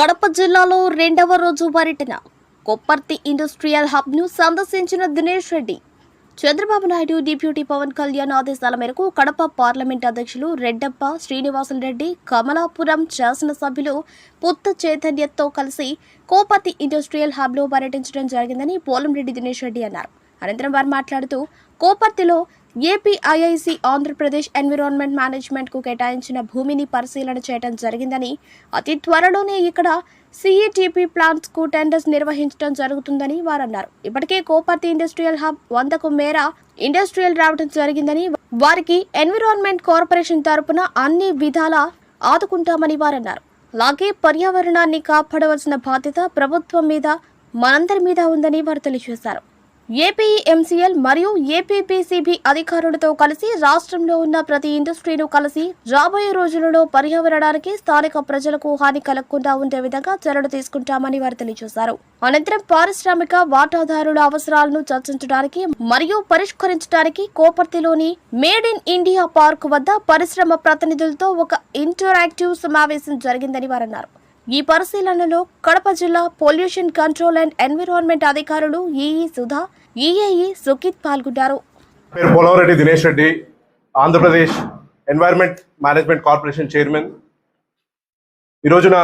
కడప జిల్లాలో రెండవ రోజు పర్యటన. కొప్పర్తి ఇండస్ట్రియల్ హబ్ను సందర్శించిన దినేష్ రెడ్డి. చంద్రబాబు నాయుడు డిప్యూటీ పవన్ కళ్యాణ్ ఆదేశాల మేరకు కడప పార్లమెంట్ అధ్యక్షులు రెడ్డప్ప శ్రీనివాసులు రెడ్డి కమలాపురం శాసనసభ్యులు పుత్త చైతన్యతో కలిసి కోపర్తి ఇండస్ట్రియల్ హబ్లో పర్యటించడం జరిగిందని పోలంరెడ్డి దినేష్ రెడ్డి అన్నారు. అనంతరం వారు మాట్లాడుతూ కోపర్తిలో ఏపీఐఐసి ఆంధ్రప్రదేశ్ ఎన్విరాన్మెంట్ మేనేజ్మెంట్కు కేటాయించిన భూమిని పరిశీలన చేయడం జరిగిందని అతి త్వరలోనే ఇక్కడ సిఈటిపి ప్లాంట్స్కు టెండర్స్ నిర్వహించడం జరుగుతుందని వారు అన్నారు ఇప్పటికే కోపర్తి ఇండస్ట్రియల్ హబ్ వందకు మేర ఇండస్ట్రియల్ రావడం జరిగిందని వారికి ఎన్విరాన్మెంట్ కార్పొరేషన్ తరపున అన్ని విధాల ఆదుకుంటామని వారన్నారు. అలాగే పర్యావరణాన్ని కాపాడవలసిన బాధ్యత ప్రభుత్వం మీద మనందరి మీద ఉందని వారు తెలియజేశారు. ఏపీఎంసీఎల్ మరియు ఏపీపీసీబీ అధికారులతో కలిసి రాష్ట్రంలో ఉన్న ప్రతి ఇండస్ట్రీను కలిసి రాబోయే రోజులలో పర్యావరణానికి స్థానిక ప్రజలకు హాని కలగకుండా ఉండే విధంగా చర్యలు తీసుకుంటామని వారు తెలియజేశారు. అనంతరం పారిశ్రామిక వాటాదారుల అవసరాలను చర్చించడానికి మరియు పరిష్కరించడానికి కోపర్తిలోని మేడ్ ఇన్ ఇండియా పార్క్ వద్ద పరిశ్రమ ప్రతినిధులతో ఒక ఇంటరాక్టివ్ సమావేశం జరిగిందని వారు అన్నారు. ఈ పరిశీలనలో కడప జిల్లా పొల్యూషన్ కంట్రోల్ అండ్ ఎన్విరాన్మెంట్ అధికారులు ఈఈ సుధా ఈఏఈ సుకిత్ పాల్గొన్నారు పేరు Polavareddy Dinesh Reddy Andhra Pradesh environment management corporation chairman ఈరోజున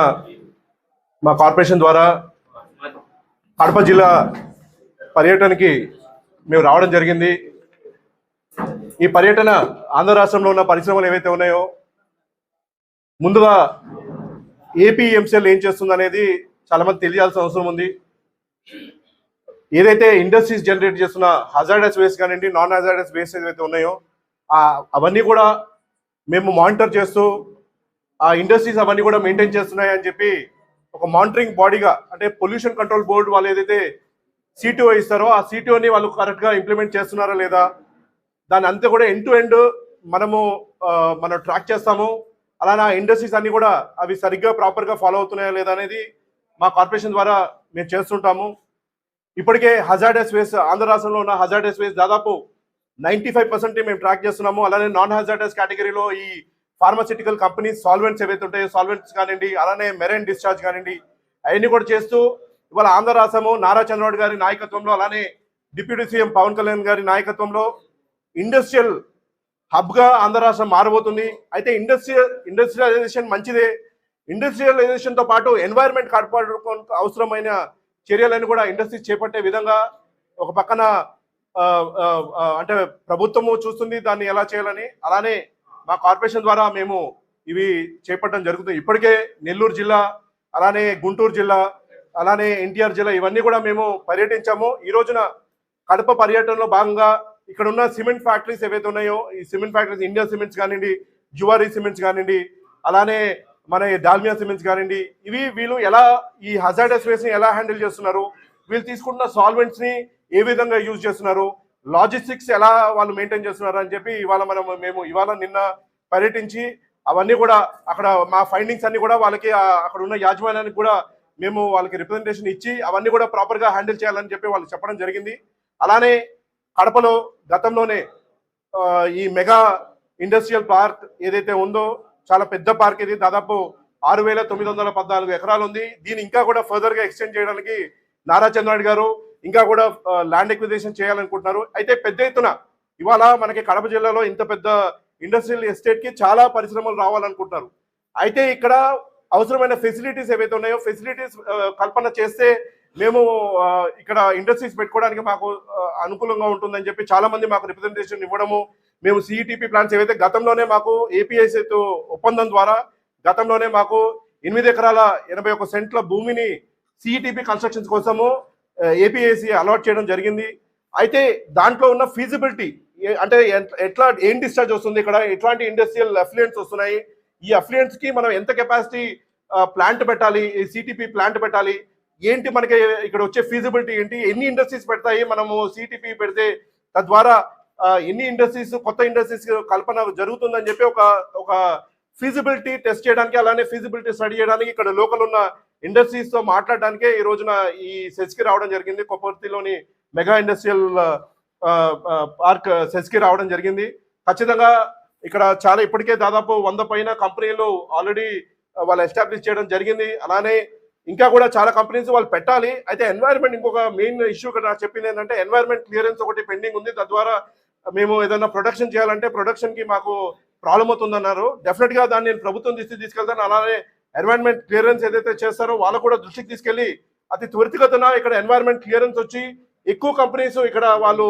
మా కార్పొరేషన్ ద్వారా కడప జిల్లా పర్యటనకి మేము రావడం జరిగింది. ఈ పర్యటన ఆంధ్ర రాష్ట్రంలో ఉన్న పరిశ్రమలు ఏవైతే ఉన్నాయో ముందుగా ఏపీఎంసీఎల్ ఏం చేస్తుంది అనేది చాలామంది తెలియాల్సిన అవసరం ఉంది. ఏదైతే ఇండస్ట్రీస్ జనరేట్ చేస్తున్న హజార్డస్ వేస్ట్ కానివ్వండి నాన్ హజార్డస్ వేస్ట్ ఏదైతే ఉన్నాయో అవన్నీ కూడా మేము మానిటర్ చేస్తూ ఆ ఇండస్ట్రీస్ అవన్నీ కూడా మెయింటైన్ చేస్తున్నాయి అని చెప్పి ఒక మానిటరింగ్ బాడీగా అంటే పొల్యూషన్ కంట్రోల్ బోర్డు వాళ్ళు ఏదైతే సిటిఓ ఇస్తారో ఆ సిటిఓని వాళ్ళు కరెక్ట్గా ఇంప్లిమెంట్ చేస్తున్నారా లేదా దాని అంతా కూడా ఎండ్ టు ఎండ్ మనము మనం ట్రాక్ చేస్తాము. అలానే ఆ ఇండస్ట్రీస్ అన్నీ కూడా అవి సరిగ్గా ప్రాపర్గా ఫాలో అవుతున్నాయా లేదా అనేది మా కార్పొరేషన్ ద్వారా మేము చేస్తుంటాము. ఇప్పటికే హజార్డస్ వేస్ ఆంధ్ర రాష్ట్రంలో ఉన్న హజార్డస్ వేస్ దాదాపు నైంటీ ఫైవ్ పర్సెంట్ మేము ట్రాక్ చేస్తున్నాము. అలానే నాన్ హజార్డస్ కేటగిరీలో ఈ ఫార్మాసిటికల్ కంపెనీస్ సాల్వెంట్స్ ఏవైతే ఉంటాయో సాల్వెంట్స్ కానివ్వండి అలానే మెరైన్ డిశ్చార్జ్ కానివ్వండి అవన్నీ కూడా చేస్తూ ఇవాళ ఆంధ్ర రాష్ట్రము నారా చంద్రబాబు గారి నాయకత్వంలో అలానే డిప్యూటీ సీఎం పవన్ కళ్యాణ్ గారి నాయకత్వంలో ఇండస్ట్రియల్ హబ్గా ఆంధ్ర రాష్ట్రం మారబోతుంది. అయితే ఇండస్ట్రియల్ ఇండస్ట్రియలైజేషన్ మంచిదే. ఇండస్ట్రియలైజేషన్తో పాటు ఎన్వైర్మెంట్ కాపాడుకో అవసరమైన చర్యలను కూడా ఇండస్ట్రీస్ చేపట్టే విధంగా ఒక పక్కన అంటే ప్రభుత్వము చూస్తుంది దాన్ని ఎలా చేయాలని. అలానే మా కార్పొరేషన్ ద్వారా మేము ఇవి చేపట్టడం జరుగుతుంది. ఇప్పటికే నెల్లూరు జిల్లా అలానే గుంటూరు జిల్లా అలానే ఎన్టీఆర్ జిల్లా ఇవన్నీ కూడా మేము పర్యటించాము. ఈ రోజున కడప పర్యటనలో భాగంగా ఇక్కడ ఉన్న సిమెంట్ ఫ్యాక్టరీస్ ఏవైతే ఉన్నాయో ఈ సిమెంట్ ఫ్యాక్టరీస్ ఇండియా సిమెంట్స్ కానివ్వండి జువారీ సిమెంట్స్ కానివ్వండి అలానే మన డాల్మియా సిమెంట్స్ కానివ్వండి ఇవి వీళ్ళు ఎలా ఈ హజార్డస్ వేస్ని ఎలా హ్యాండిల్ చేస్తున్నారు? వీళ్ళు తీసుకుంటున్న సాల్వెంట్స్ని ఏ విధంగా యూజ్ చేస్తున్నారు? లాజిస్టిక్స్ ఎలా వాళ్ళు మెయింటైన్ చేస్తున్నారు అని చెప్పి ఇవాళ మనం మేము ఇవాళ నిన్న పర్యటించి అవన్నీ కూడా అక్కడ మా ఫైండింగ్స్ అన్ని కూడా వాళ్ళకి అక్కడ ఉన్న యాజమాన్యానికి కూడా మేము వాళ్ళకి రిప్రజెంటేషన్ ఇచ్చి అవన్నీ కూడా ప్రాపర్గా హ్యాండిల్ చేయాలని చెప్పి వాళ్ళు చెప్పడం జరిగింది. అలానే కడపలో గతంలోనే ఈ మెగా ఇండస్ట్రియల్ పార్క్ ఏదైతే ఉందో చాలా పెద్ద పార్క్ ఇది. దాదాపు ఆరు వేల తొమ్మిది వందల పద్నాలుగు ఎకరాలు ఉంది. దీన్ని ఇంకా కూడా ఫర్దర్గా ఎక్స్టెండ్ చేయడానికి నారా చంద్రనాయుడు గారు ఇంకా కూడా ల్యాండ్ ఎక్విజిషన్ చేయాలనుకుంటున్నారు. అయితే పెద్ద ఎత్తున ఇవాళ మనకి కడప జిల్లాలో ఇంత పెద్ద ఇండస్ట్రియల్ ఎస్టేట్కి చాలా పరిశ్రమలు రావాలనుకుంటున్నారు. అయితే ఇక్కడ అవసరమైన ఫెసిలిటీస్ ఏవైతే ఉన్నాయో ఫెసిలిటీస్ కల్పన చేస్తే మేము ఇక్కడ ఇండస్ట్రీస్ పెట్టుకోవడానికి మాకు అనుకూలంగా ఉంటుందని చెప్పి చాలా మంది మాకు రిప్రజెంటేషన్ ఇవ్వడము మేము సిఈటిపి ప్లాన్స్ ఏవైతే గతంలోనే మాకు ఏపీఐసీతో ఒప్పందం ద్వారా గతంలోనే మాకు ఎనిమిది ఎకరాల ఎనభై ఒక సెంట్ల భూమిని సిఈటిపి కన్స్ట్రక్షన్స్ కోసము ఏపీఐసి అలాట్ చేయడం జరిగింది. అయితే దాంట్లో ఉన్న ఫీజిబిలిటీ అంటే ఎట్- ఎట్లా ఏం డిశ్చార్జ్ వస్తుంది ఇక్కడ ఎట్లాంటి ఇండస్ట్రియల్ అఫ్లియన్స్ వస్తున్నాయి ఈ అఫ్లియన్స్కి మనం ఎంత కెపాసిటీ ప్లాంట్ పెట్టాలి సిటిపి ప్లాంట్ పెట్టాలి ఏంటి మనకి ఇక్కడ వచ్చే ఫీజిబిలిటీ ఏంటి ఎన్ని ఇండస్ట్రీస్ పెడతాయి మనము సిటిపి పెడితే తద్వారా ఎన్ని ఇండస్ట్రీస్ కొత్త ఇండస్ట్రీస్ కల్పన జరుగుతుందని చెప్పి ఒక ఒక ఫీజిబిలిటీ టెస్ట్ చేయడానికి అలానే ఫీజిబిలిటీ స్టడీ చేయడానికి ఇక్కడ లోకల్ ఉన్న ఇండస్ట్రీస్తో మాట్లాడడానికే ఈ రోజున ఈ సెస్కి రావడం జరిగింది. కొప్పర్తిలోని మెగా ఇండస్ట్రియల్ పార్క్ సెస్కి రావడం జరిగింది. ఖచ్చితంగా ఇక్కడ చాలా ఇప్పటికే దాదాపు వంద పైన కంపెనీలు ఆల్రెడీ వాళ్ళు ఎస్టాబ్లిష్ చేయడం జరిగింది. అలానే ఇంకా కూడా చాలా కంపెనీస్ వాళ్ళు పెట్టాలి. అయితే ఎన్వైర్న్మెంట్ ఇంకొక మెయిన్ ఇష్యూ ఇక్కడ నాకు చెప్పింది ఏంటంటే ఎన్వైర్న్మెంట్ క్లియరెన్స్ ఒకటి పెండింగ్ ఉంది. తద్వారా మేము ఏదైనా ప్రొడక్షన్ చేయాలంటే ప్రొడక్షన్కి మాకు ప్రాబ్లం అవుతుందన్నారు. డెఫినెట్గా దాన్ని నేను ప్రభుత్వం దృష్టికి తీసుకెళ్తాను. అలానే ఎన్వైరన్మెంట్ క్లియరెన్స్ ఏదైతే చేస్తారో వాళ్ళు కూడా దృష్టికి తీసుకెళ్ళి అతి త్వరితగతన ఇక్కడ ఎన్వైరన్మెంట్ క్లియరెన్స్ వచ్చి ఎక్కువ కంపెనీస్ ఇక్కడ వాళ్ళు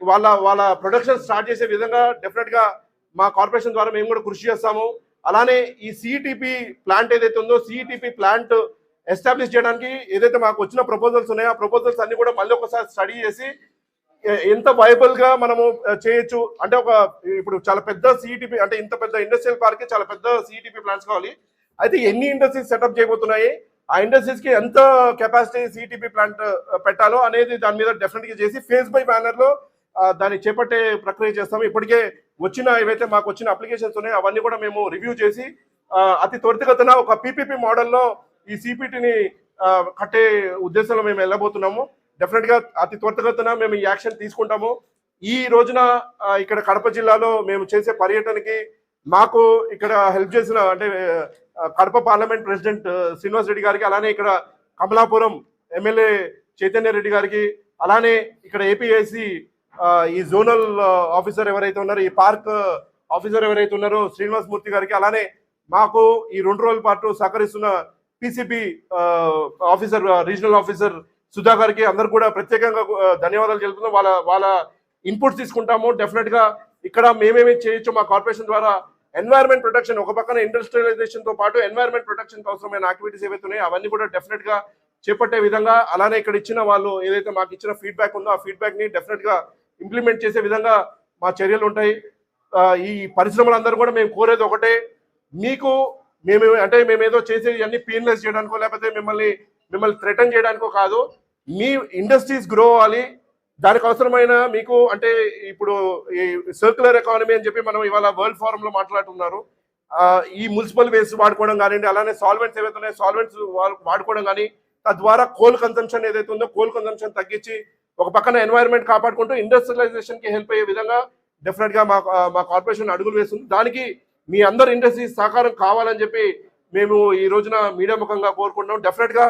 వాళ్ళ వాళ్ళ ప్రొడక్షన్ స్టార్ట్ చేసే విధంగా డెఫినెట్గా మా కార్పొరేషన్ ద్వారా మేము కూడా కృషి చేస్తాము. అలానే ఈ సిఈటిపి ప్లాంట్ ఏదైతే ఉందో సిఈటిపి ప్లాంట్ ఎస్టాబ్లిష్ చేయడానికి ఏదైతే మాకు వచ్చిన ప్రపోజల్స్ ఉన్నాయో ఆ ప్రపోజల్స్ అన్ని కూడా మళ్ళీ ఒకసారి స్టడీ చేసి ఎంత వైబుల్గా మనము చేయొచ్చు? అంటే ఒక ఇప్పుడు చాలా పెద్ద సిఇటిపి అంటే ఇంత పెద్ద ఇండస్ట్రియల్ పార్క్కి చాలా పెద్ద సిఇటిపి ప్లాంట్స్ కావాలి. అయితే ఎన్ని ఇండస్ట్రీస్ సెటప్ చేయబోతున్నాయి? ఆ ఇండస్ట్రీస్కి ఎంత కెపాసిటీ సిఇటిపి ప్లాంట్ పెట్టాలో అనేది దాని మీద డెఫినెట్గా చేసి ఫేస్ బై బ్యానర్లో దాన్ని చేపట్టే ప్రక్రియ చేస్తాము ఇప్పటికే వచ్చిన ఏవైతే మాకు వచ్చిన అప్లికేషన్స్ ఉన్నాయో అవన్నీ కూడా మేము రివ్యూ చేసి అతి త్వరితగతన ఒక పీపీపీ మోడల్లో ఈ సిపిటిని కట్టే ఉద్దేశంలో మేము వెళ్ళబోతున్నాము. డెఫినెట్గా అతి త్వరితగతిన మేము ఈ యాక్షన్ తీసుకుంటాము. ఈ రోజున ఇక్కడ కడప జిల్లాలో మేము చేసే పర్యటనకి మాకు ఇక్కడ హెల్ప్ చేసిన అంటే కడప పార్లమెంట్ ప్రెసిడెంట్ శ్రీనివాస్ రెడ్డి గారికి అలానే ఇక్కడ కమలాపురం ఎమ్మెల్యే చైతన్య రెడ్డి గారికి అలానే ఇక్కడ ఏపీఐసి ఈ జోనల్ ఆఫీసర్ ఎవరైతే ఉన్నారో ఈ పార్క్ ఆఫీసర్ ఎవరైతే ఉన్నారో శ్రీనివాస్ మూర్తి గారికి అలానే మాకు ఈ రెండు రోజుల పాటు సహకరిస్తున్న PCP officer regional officer Sudha గారికి అందరు కూడా ప్రత్యేకంగా ధన్యవాదాలు తెలుపుతున్నాం. వాళ్ళ వాళ్ళ ఇన్పుట్స్ తీసుకుంటాము. డెఫినెట్గా ఇక్కడ మేమేమి చేయొచ్చు మా కార్పొరేషన్ ద్వారా ఎన్వైర్న్మెంట్ ప్రొటెక్షన్ ఒక పక్కన ఇండస్ట్రియలైజేషన్తో పాటు ఎన్వైర్న్మెంట్ ప్రొటెక్షన్ అవసరమైన యాక్టివిటీస్ ఏవైతే ఉన్నాయో అవన్నీ కూడా డెఫినెట్గా చేపట్టే విధంగా అలానే ఇక్కడ ఇచ్చిన వాళ్ళు ఏదైతే మాకు ఇచ్చిన ఫీడ్బ్యాక్ ఉందో ఆ ఫీడ్బ్యాక్ని డెఫినెట్గా ఇంప్లిమెంట్ చేసే విధంగా మా చర్యలు ఉంటాయి. ఈ ఈ పరిశ్రమలందరూ కూడా మేము కోరేది ఒకటే మీకు మేము అంటే మేము ఏదో చేసేది అన్ని పీన్లెస్ చేయడానికో లేకపోతే మిమ్మల్ని మిమ్మల్ని థ్రెటన్ చేయడానికో కాదు. మీ ఇండస్ట్రీస్ గ్రో అవ్వాలి. దానికి అవసరమైన మీకు అంటే ఇప్పుడు ఈ సర్క్యులర్ ఎకానమీ అని చెప్పి మనం ఇవాళ వరల్డ్ ఫోరంలో మాట్లాడుతున్నారు. ఈ మున్సిపల్ వేస్ట్ వాడుకోవడం కానివ్వండి అలానే సాల్వెంట్స్ ఏవైతే ఉన్నాయో సాల్వెంట్స్ వాడుకోవడం కానీ తద్వారా కోల్ కన్సంప్షన్ ఏదైతే ఉందో కోల్ కన్సంప్షన్ తగ్గించి ఒక పక్కన ఎన్వైరన్మెంట్ కాపాడుకుంటూ ఇండస్ట్రియలైజేషన్కి హెల్ప్ అయ్యే విధంగా డెఫినెట్గా మా మా కార్పొరేషన్ అడుగులు వేస్తుంది. దానికి మీ అందరు ఇండస్ట్రీస్ సహకారం కావాలని చెప్పి మేము ఈ రోజున మీడియా ముఖంగా కోరుకుంటున్నాం. డెఫినెట్గా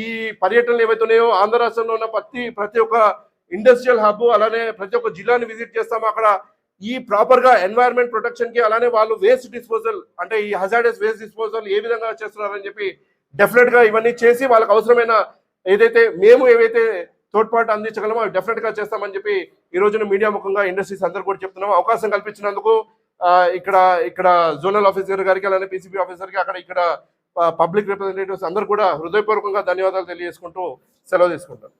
ఈ పర్యటనలు ఏవైతే ఉన్నాయో ఆంధ్ర రాష్ట్రంలో ఉన్న ప్రతి ప్రతి ఒక్క ఇండస్ట్రియల్ హబ్ అలానే ప్రతి ఒక్క జిల్లాని విజిట్ చేస్తాము. అక్కడ ఈ ప్రాపర్గా ఎన్వైరన్మెంట్ ప్రొటెక్షన్కి అలానే వాళ్ళు వేస్ట్ డిస్పోజల్ అంటే ఈ హజార్డస్ వేస్ట్ డిస్పోజల్ ఏ విధంగా చేస్తున్నారని చెప్పి డెఫినెట్గా ఇవన్నీ చేసి వాళ్ళకి అవసరమైన ఏదైతే మేము ఏవైతే తోడ్పాటు అందించగలమో అవి డెఫినెట్గా చేస్తామని చెప్పి ఈ రోజున మీడియా ముఖంగా ఇండస్ట్రీస్ అందరు కూడా చెప్తున్నాము. అవకాశం కల్పించినందుకు ఇక్కడ ఇక్కడ జోనల్ ఆఫీసర్ గారికి అలానే పీసీబీ ఆఫీసర్కి అక్కడ ఇక్కడ పబ్లిక్ రిప్రజెంటేటివ్స్ అందరూ కూడా హృదయపూర్వకంగా ధన్యవాదాలు తెలియజేసుకుంటూ సెలవు తీసుకుంటారు